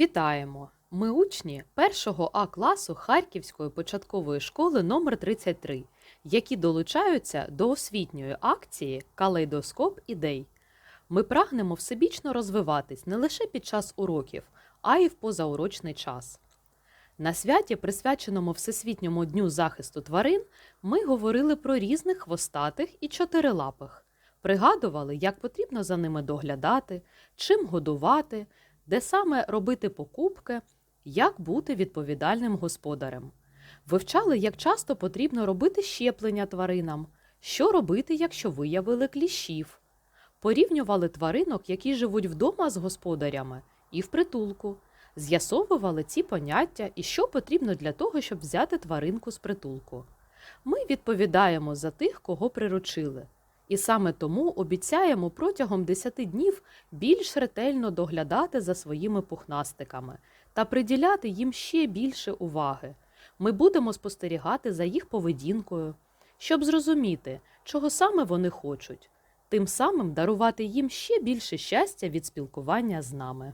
Вітаємо! Ми учні 1 А класу Харківської початкової школи номер 33 які долучаються до освітньої акції Калейдоскоп ідей. Ми прагнемо всебічно розвиватись не лише під час уроків, а й в позаурочний час. На святі, присвяченому Всесвітньому дню захисту тварин, ми говорили про різних хвостатих і чотирилапих, пригадували, як потрібно за ними доглядати, чим годувати, де саме робити покупки, як бути відповідальним господарем. Вивчали, як часто потрібно робити щеплення тваринам, що робити, якщо виявили кліщів. Порівнювали тваринок, які живуть вдома з господарями, і в притулку. З'ясовували ці поняття і що потрібно для того, щоб взяти тваринку з притулку. Ми відповідаємо за тих, кого приручили. І саме тому обіцяємо протягом 10 днів більш ретельно доглядати за своїми пухнастиками та приділяти їм ще більше уваги. Ми будемо спостерігати за їх поведінкою, щоб зрозуміти, чого саме вони хочуть, тим самим дарувати їм ще більше щастя від спілкування з нами.